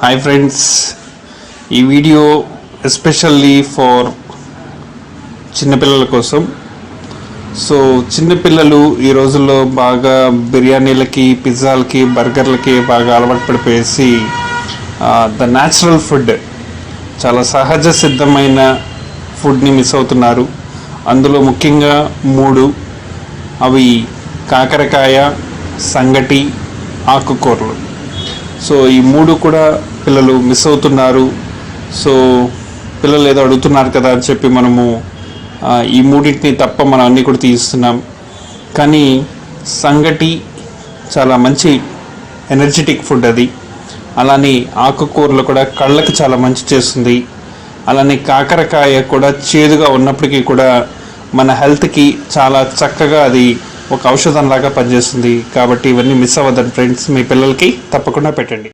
Hi friends ఈ video especially for చిన్నపిల్లల కోసం. సో చిన్నపిల్లలు ఈ రోజుల్లో బాగా బిర్యానీలకి పిజ్జాలకి బర్గర్లకి బాగా అలవాటు పడిపోయేసి ద న్యాచురల్ ఫుడ్ చాలా సహజ సిద్ధమైన ఫుడ్ని మిస్ అవుతున్నారు. అందులో ముఖ్యంగా మూడు అవి కాకరకాయ సంగటి ఆకుకూరలు. సో ఈ మూడు కూడా పిల్లలు మిస్ అవుతున్నారు. సో పిల్లలు ఏదో అడుగుతున్నారు కదా అని చెప్పి మనము ఈ మూడింటిని తప్ప మనం అన్నీ కూడా తీస్తున్నాం. కానీ సంగటి చాలా మంచి ఎనర్జెటిక్ ఫుడ్ అది. అలానే ఆకుకూరలు కూడా కళ్ళకి చాలా మంచి చేస్తుంది. అలానే కాకరకాయ కూడా చేదుగా ఉన్నప్పటికీ కూడా మన హెల్త్కి చాలా చక్కగా అది ఒక ఔషధంలాగా పనిచేస్తుంది కాబట్టి ఇవన్నీ మిస్ అవ్వద్దండి ఫ్రెండ్స్. మీ పిల్లలకి తప్పకుండా పెట్టండి.